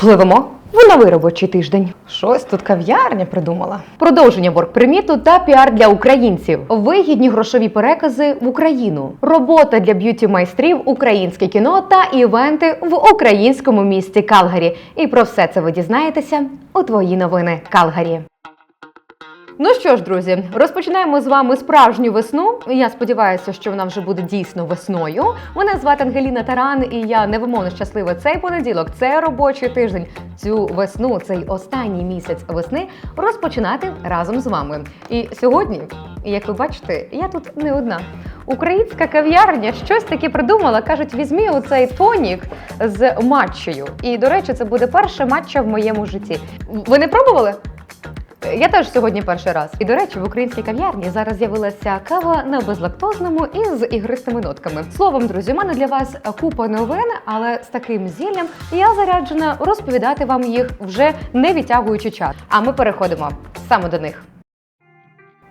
Пливемо в новий робочий тиждень. Щось тут кав'ярня придумала. Продовження воркприміту та піар для українців. Вигідні грошові перекази в Україну. Робота для б'юті майстрів, українське кіно та івенти в українському місті Калгарі. І про все це ви дізнаєтеся у твої новини Калгарі. Ну що ж, друзі, розпочинаємо з вами справжню весну. Я сподіваюся, що вона вже буде дійсно весною. Мене звати Ангеліна Таран, і я невимовно щаслива цей понеділок, цей робочий тиждень, цю весну, цей останній місяць весни розпочинати разом з вами. І сьогодні, як ви бачите, я тут не одна. Українська кав'ярня щось таке придумала. кажуть, візьмі оцей тонік з матчею. І до речі, це буде перша матча в моєму житті. Ви не пробували? Я теж сьогодні перший раз. І до речі, в українській кав'ярні зараз з'явилася кава на безлактозному і з ігристими нотками. Словом, друзі, у мене для вас купа новин, але з таким зіллям я заряджена розповідати вам їх вже не відтягуючи час. А ми переходимо саме до них.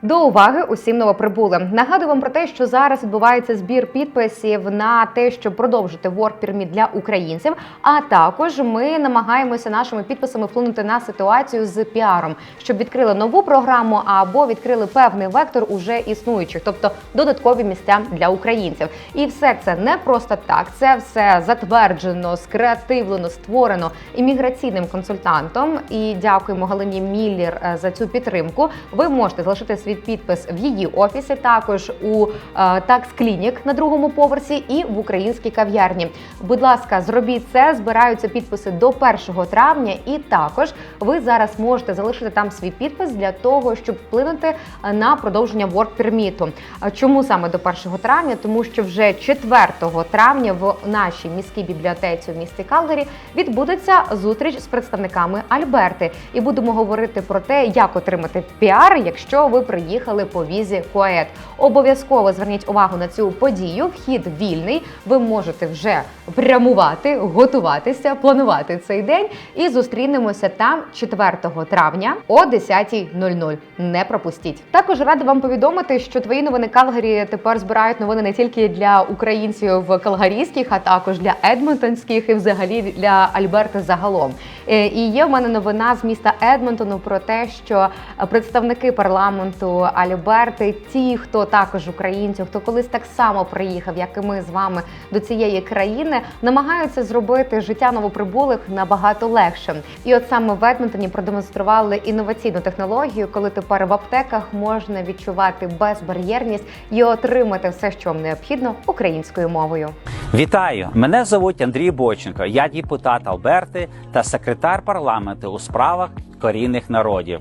До уваги усім новоприбулим. Нагадую вам про те, що зараз відбувається збір підписів на те, щоб продовжити Permit для українців. А також ми намагаємося нашими підписами вплинути на ситуацію з піаром, щоб відкрили нову програму або відкрили певний вектор уже існуючих, тобто додаткові місця для українців. І все це не просто так. Це все затверджено, скреативлено, створено імміграційним консультантом. І дякуємо Галині Міллер е, за цю підтримку. Ви можете залишити свій підпис в її офісі, також у е, Tax Clinic на другому поверсі і в українській кав'ярні. Будь ласка, зробіть це. Збираються підписи до 1 травня, і також ви зараз можете залишити там свій підпис для того, щоб вплинути е, на продовження work permit. Чому саме до 1 травня? Тому що вже 4 травня в нашій міській бібліотеці в місті Калгарі відбудеться зустріч з представниками Альберти, і будемо говорити про те, як отримати піар, якщо ви приїхали по візі КОЕД. Обов'язково зверніть увагу на цю подію. Вхід вільний. Ви можете вже прямувати, готуватися, планувати цей день. І зустрінемося там 4 травня о 10.00. Не пропустіть. Також рада вам повідомити, що твої новини Калгарі тепер збирають новини не тільки для українців калгарійських, а також для едмонтонських і взагалі для Альберти загалом. Е, І є в мене новина з міста Едмонтону про те, що представники парламенту Альберти, ті, хто також українці, хто колись так само приїхав, як і ми з вами до цієї країни, намагаються зробити життя новоприбулих набагато легшим. І от саме в Едмонтоні продемонстрували інноваційну технологію, коли тепер в аптеках можна відчувати безбар'єрність і отримати все, що вам необхідно українською мовою. Вітаю! Мене звуть Андрій Боченко. Я депутат Алберти та секретар парламенту у справах корінних народів.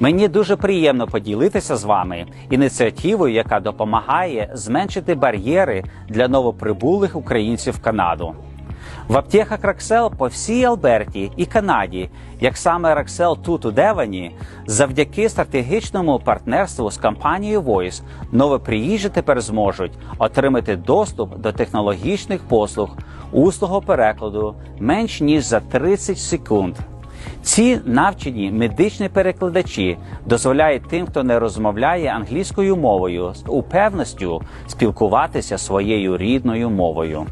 Мені дуже приємно поділитися з вами ініціативою, яка допомагає зменшити бар'єри для новоприбулих українців в Канаду. В аптеках Раксел по всій Алберті і Канаді, як саме Раксел тут у Девані, завдяки стратегічному партнерству з компанією Voice, новоприїжджі тепер зможуть отримати доступ до технологічних послуг услугу перекладу менш ніж за 30 секунд. Ці навчені медичні перекладачі дозволяють тим, хто не розмовляє англійською мовою, з упевністю спілкуватися своєю рідною мовою.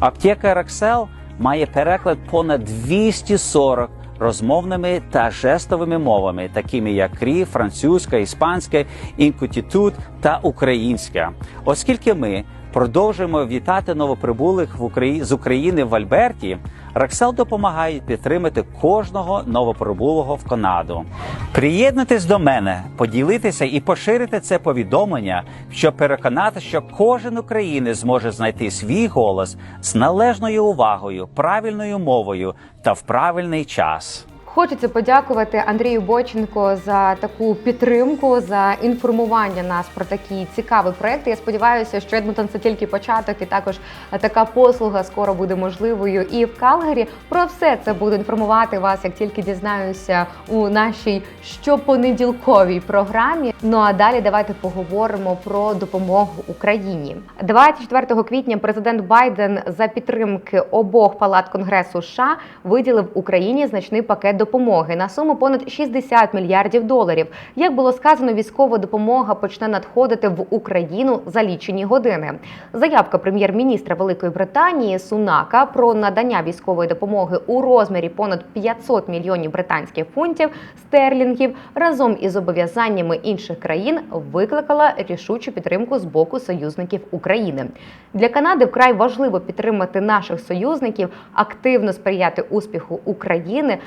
Аптека Раксел має переклад понад 240 розмовними та жестовими мовами, такими як крі, французька, іспанська, інкутітут та українська. Оскільки ми продовжуємо вітати новоприбулих в Украї... з України в Альберті. Раксел допомагає підтримати кожного новоприбулого в Канаду. Приєднуйтесь до мене, поділитися і поширити це повідомлення, щоб переконати, що кожен українець зможе знайти свій голос з належною увагою, правильною мовою та в правильний час. Хочеться подякувати Андрію Боченко за таку підтримку, за інформування нас про такі цікаві проекти. Я сподіваюся, що Едмонтон це тільки початок, і також така послуга скоро буде можливою. І в Калгарі про все це буду інформувати вас, як тільки дізнаюся у нашій щопонеділковій програмі. Ну а далі давайте поговоримо про допомогу Україні. 24 квітня президент Байден за підтримки обох палат Конгресу США виділив Україні значний пакет допомоги на суму понад 60 мільярдів доларів. Як було сказано, військова допомога почне надходити в Україну за лічені години. Заявка прем'єр-міністра Великої Британії Сунака про надання військової допомоги у розмірі понад 500 мільйонів британських фунтів стерлінгів разом із зобов'язаннями інших країн викликала рішучу підтримку з боку союзників України. Для Канади вкрай важливо підтримати наших союзників, активно сприяти успіху України,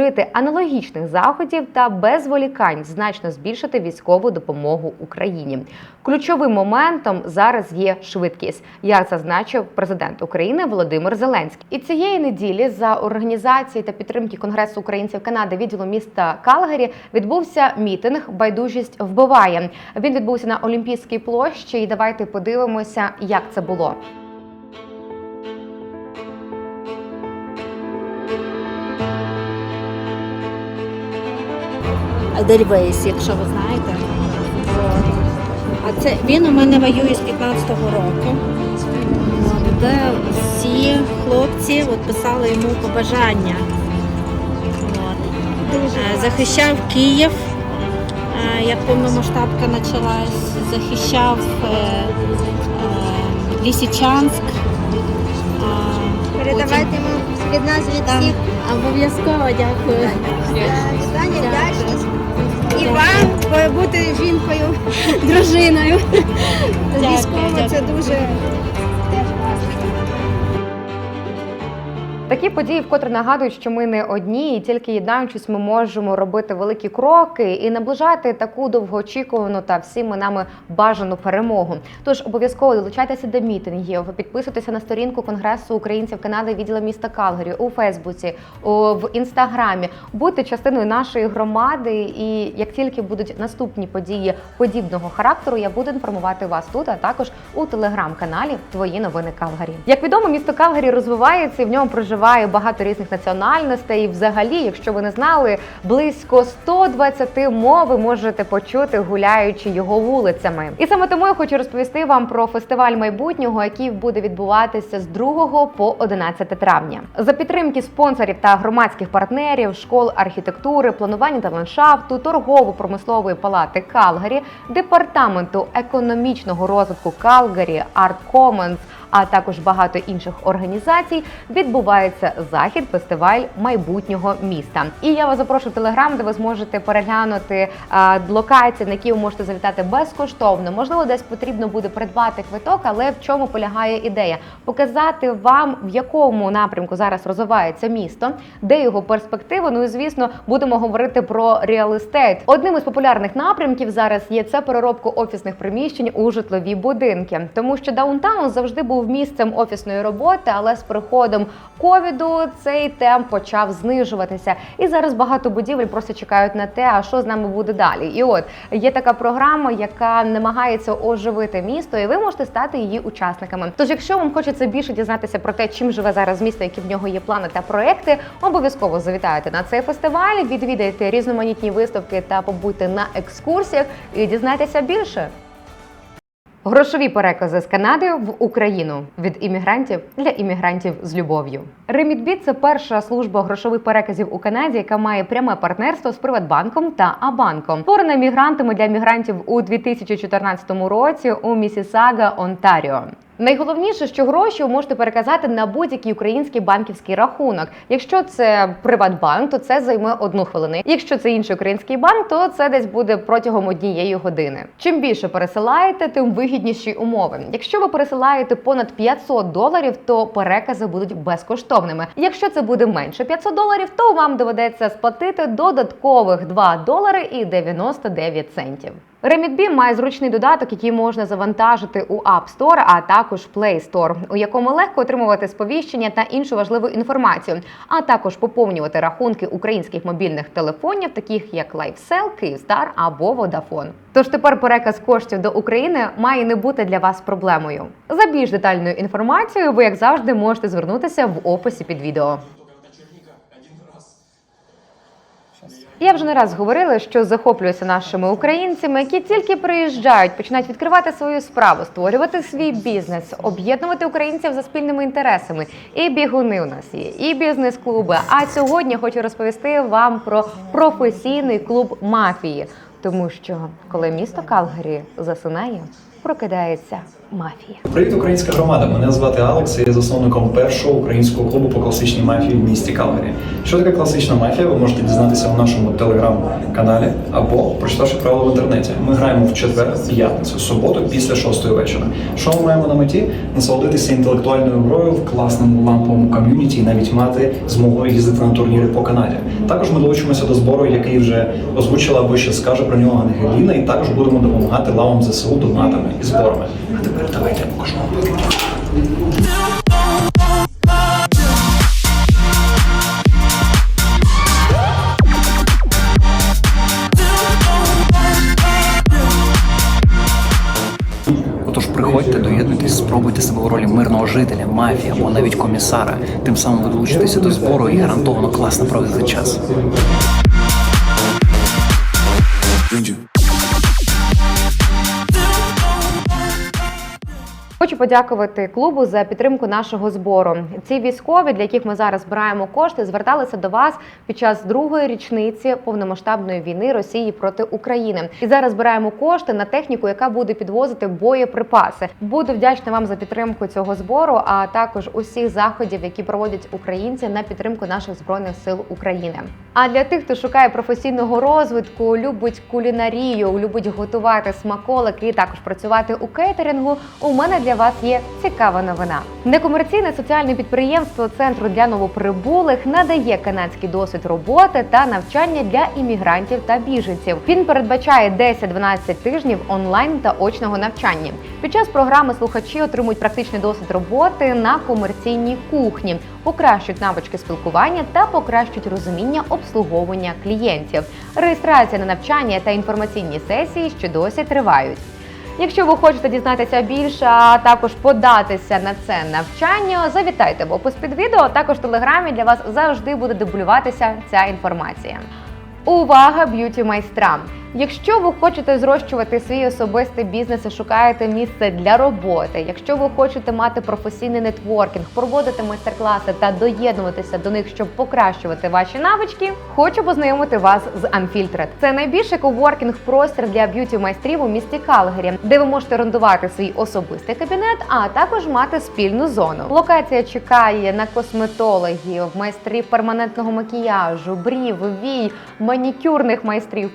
вжити аналогічних заходів та без зволікань значно збільшити військову допомогу Україні. Ключовим моментом зараз є швидкість, як зазначив президент України Володимир Зеленський. І цієї неділі за організації та підтримки Конгресу українців Канади відділу міста Калгарі відбувся мітинг Байдужість вбиває. Він відбувся на Олімпійській площі. І давайте подивимося, як це було. Дельвейс, якщо ви знаєте. А це він у мене воює з 15-го року. Де всі хлопці от, писали йому побажання. От. Е, Захищав Київ, е, як повномасштабка почалась, захищав е, Лісичанськ. Е, Передавайте йому від нас від всіх обов'язково дякую. вітання, Дякую. вдячність. І вам бути жінкою, дружиною. Військово це дуже. Такі події вкотре нагадують, що ми не одні, і тільки єднаючись, ми можемо робити великі кроки і наближати таку довгоочікувану та всіми нами бажану перемогу. Тож обов'язково долучайтеся до мітингів, підписуйтеся на сторінку Конгресу українців Канади відділу міста Калгарі у Фейсбуці, в інстаграмі. Будьте частиною нашої громади. І як тільки будуть наступні події подібного характеру, я буду інформувати вас тут, а також у телеграм-каналі Твої новини Калгарі. Як відомо, місто Калгарі розвивається і в ньому проживає багато різних національностей. І взагалі, якщо ви не знали, близько 120 мов ви можете почути, гуляючи його вулицями. І саме тому я хочу розповісти вам про фестиваль майбутнього, який буде відбуватися з 2 по 11 травня. За підтримки спонсорів та громадських партнерів, школ архітектури, планування та ландшафту, торгово-промислової палати Калгарі, департаменту економічного розвитку Калгарі, Art Commons, а також багато інших організацій, відбувається захід фестиваль майбутнього міста. І я вас запрошую в телеграм, де ви зможете переглянути а, локації, на які ви можете завітати безкоштовно. Можливо, десь потрібно буде придбати квиток, але в чому полягає ідея? Показати вам, в якому напрямку зараз розвивається місто, де його перспективи. Ну і звісно, будемо говорити про реал-естейт. Одним із популярних напрямків зараз є це переробка офісних приміщень у житлові будинки, тому що даунтаун завжди був місцем офісної роботи, але з приходом ковіду цей темп почав знижуватися. І зараз багато будівель просто чекають на те, а що з нами буде далі. І от є така програма, яка намагається оживити місто, і ви можете стати її учасниками. Тож, якщо вам хочеться більше дізнатися про те, чим живе зараз місто, які в нього є плани та проекти, обов'язково завітайте на цей фестиваль, відвідайте різноманітні виставки та побудьте на екскурсіях і дізнайтеся більше. Грошові перекази з Канади в Україну від іммігрантів для іммігрантів з любов'ю. Ремітбіт це перша служба грошових переказів у Канаді, яка має пряме партнерство з Приватбанком та Абанком. Створена мігрантами для мігрантів у 2014 році у Місісага, Онтаріо. Найголовніше, що гроші ви можете переказати на будь-який український банківський рахунок. Якщо це Приватбанк, то це займе одну хвилину. Якщо це інший український банк, то це десь буде протягом однієї години. Чим більше пересилаєте, тим вигідніші умови. Якщо ви пересилаєте понад 500 доларів, то перекази будуть безкоштовними. Якщо це буде менше 500 доларів, то вам доведеться сплатити додаткових 2 долари і 99 центів. Remitbee має зручний додаток, який можна завантажити у App Store, а також Play Store, у якому легко отримувати сповіщення та іншу важливу інформацію, а також поповнювати рахунки українських мобільних телефонів, таких як LifeSell, Kyivstar або Vodafone. Тож тепер переказ коштів до України має не бути для вас проблемою. За більш детальною інформацією, ви як завжди можете звернутися в описі під відео. Я вже не раз говорила, що захоплююся нашими українцями, які тільки приїжджають, починають відкривати свою справу, створювати свій бізнес, об'єднувати українців за спільними інтересами. І бігуни у нас є, і бізнес-клуби. А сьогодні хочу розповісти вам про професійний клуб мафії, тому що коли місто Калгарі засинає, прокидається мафія. Привіт, українська громада. Мене звати Алекс. Я засновником першого українського клубу по класичній мафії в місті Калгарі. Що таке класична мафія? Ви можете дізнатися в нашому телеграм-каналі або прочитавши правила в інтернеті. Ми граємо в четвер, п'ятницю, суботу після шостої вечора. Що ми маємо на меті? Насолодитися інтелектуальною грою в класному ламповому ком'юніті і навіть мати змогу їздити на турніри по Канаді. Також ми долучимося до збору, який вже озвучила або ще скаже про нього Ангеліна, і також будемо допомагати лавам ЗСУ донатами і зборами. А тепер давайте я покажу приходьте, доєднуйтесь, спробуйте себе у ролі мирного жителя, мафії або навіть комісара. Тим самим ви долучитеся до збору і гарантовано класно провести час. Хочу подякувати клубу за підтримку нашого збору. Ці військові, для яких ми зараз збираємо кошти, зверталися до вас під час другої річниці повномасштабної війни Росії проти України. І зараз збираємо кошти на техніку, яка буде підвозити боєприпаси. Буду вдячна вам за підтримку цього збору, а також усіх заходів, які проводять українці на підтримку наших збройних сил України. А для тих, хто шукає професійного розвитку, любить кулінарію, любить готувати смаколики і також працювати у кейтерингу, у мене для вас є цікава новина. Некомерційне соціальне підприємство Центру для новоприбулих надає канадський досвід роботи та навчання для іммігрантів та біженців. Він передбачає 10-12 тижнів онлайн та очного навчання. Під час програми слухачі отримують практичний досвід роботи на комерційній кухні, покращують навички спілкування та покращують розуміння обслуговування клієнтів. Реєстрація на навчання та інформаційні сесії ще досі тривають. Якщо ви хочете дізнатися більше, а також податися на це навчання, завітайте в опис під відео. Також в телеграмі для вас завжди буде дублюватися ця інформація. Увага, б'юті майстрам! Якщо ви хочете зрощувати свій особистий бізнес і шукаєте місце для роботи, якщо ви хочете мати професійний нетворкінг, проводити майстер-класи та доєднуватися до них, щоб покращувати ваші навички, хочу познайомити вас з Unfiltered. Це найбільший коворкінг простір для б'юті майстрів у місті Калгарі, де ви можете орендувати свій особистий кабінет, а також мати спільну зону. Локація чекає на косметологів, майстрів перманентного макіяжу, брів, вій, манікюрних майстрів,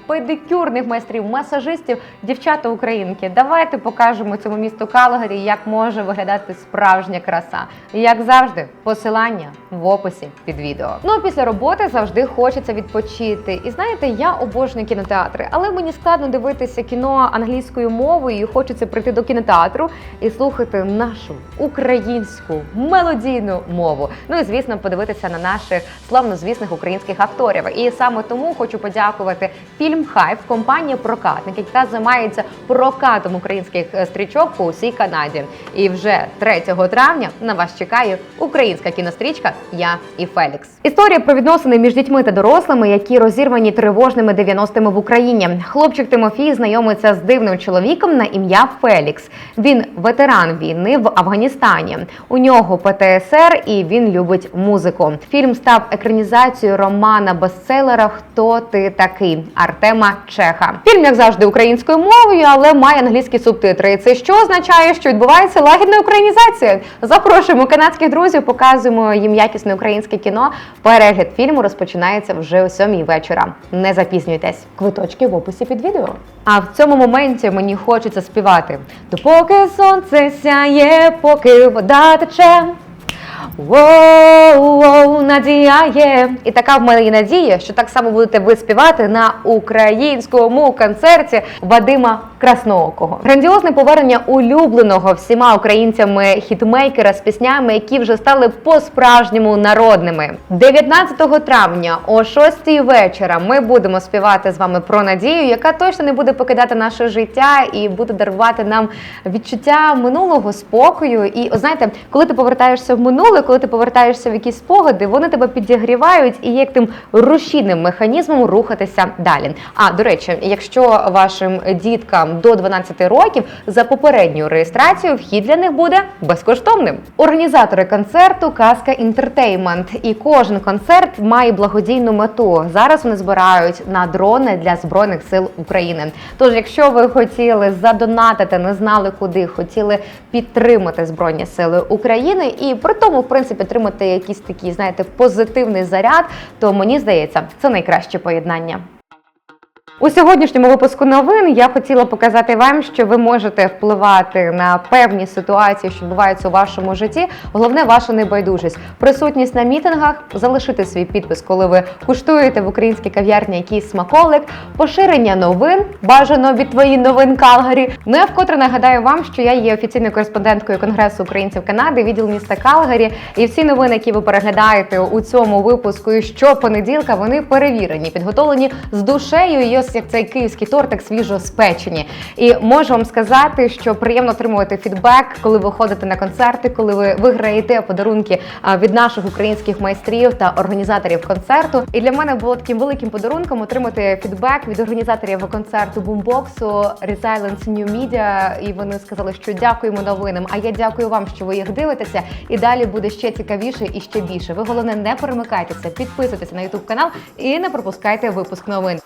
педикюрних майстрів, масажистів, дівчата українки. Давайте покажемо цьому місту Калгарі, як може виглядати справжня краса. І як завжди, посилання в описі під відео. Ну а після роботи завжди хочеться відпочити. І знаєте, я обожнюю кінотеатри, але мені складно дивитися кіно англійською мовою. і Хочеться прийти до кінотеатру і слухати нашу українську мелодійну мову. Ну і звісно, подивитися на наших славнозвісних українських акторів. І саме тому хочу подякувати фільм Хайп компанія Прокатник, яка займається прокатом українських е, стрічок по усій Канаді. І вже 3 травня на вас чекає українська кінострічка Я і Фелікс. Історія про відносини між дітьми та дорослими, які розірвані тривожними 90-ми в Україні. Хлопчик Тимофій знайомиться з дивним чоловіком на ім'я Фелікс. Він ветеран війни в Афганістані. У нього ПТСР і він любить музику. Фільм став екранізацією романа бестселера Хто ти такий Артема Чеха. Фільм, як завжди, українською мовою, але має англійські субтитри. І це що означає, що відбувається лагідна українізація. Запрошуємо канадських друзів, показуємо їм якісне українське кіно. Перегляд фільму розпочинається вже о сьомій вечора. Не запізнюйтесь. Квиточки в описі під відео. А в цьому моменті мені хочеться співати. Допоки сонце сяє, поки вода тече. Воу, воу, надія є. І така в мене є надія, що так само будете ви співати на українському концерті Вадима Красноокого. Грандіозне повернення улюбленого всіма українцями хітмейкера з піснями, які вже стали по-справжньому народними. 19 травня о 6 вечора ми будемо співати з вами про надію, яка точно не буде покидати наше життя і буде дарувати нам відчуття минулого спокою. І знаєте, коли ти повертаєшся в минуле, коли ти повертаєшся в якісь спогади, вони тебе підігрівають і є тим рушійним механізмом рухатися далі. А до речі, якщо вашим діткам до 12 років за попередню реєстрацію вхід для них буде безкоштовним. Організатори концерту Казка Інтертеймент, і кожен концерт має благодійну мету. Зараз вони збирають на дрони для збройних сил України. Тож, якщо ви хотіли задонатити, не знали куди, хотіли підтримати збройні сили України і при тому, принципі, отримати якийсь такий, знаєте, позитивний заряд, то мені здається, це найкраще поєднання. У сьогоднішньому випуску новин я хотіла показати вам, що ви можете впливати на певні ситуації, що відбуваються у вашому житті. Головне ваша небайдужість, присутність на мітингах, залишити свій підпис, коли ви куштуєте в українській кав'ярні якийсь смаколик, поширення новин, бажано від твої новин Калгарі. Ну я вкотре нагадаю вам, що я є офіційною кореспонденткою Конгресу українців Канади, відділ міста Калгарі. І всі новини, які ви переглядаєте у цьому випуску, і щопонеділка, вони перевірені, підготовлені з душею. І ось як цей київський тортик свіжо спечені. І можу вам сказати, що приємно отримувати фідбек, коли ви ходите на концерти, коли ви виграєте подарунки від наших українських майстрів та організаторів концерту. І для мене було таким великим подарунком отримати фідбек від організаторів концерту бумбоксу Resilience New Media. І вони сказали, що дякуємо новинам. А я дякую вам, що ви їх дивитеся. І далі буде ще цікавіше і ще більше. Ви головне не перемикайтеся, підписуйтеся на YouTube канал і не пропускайте випуск новин.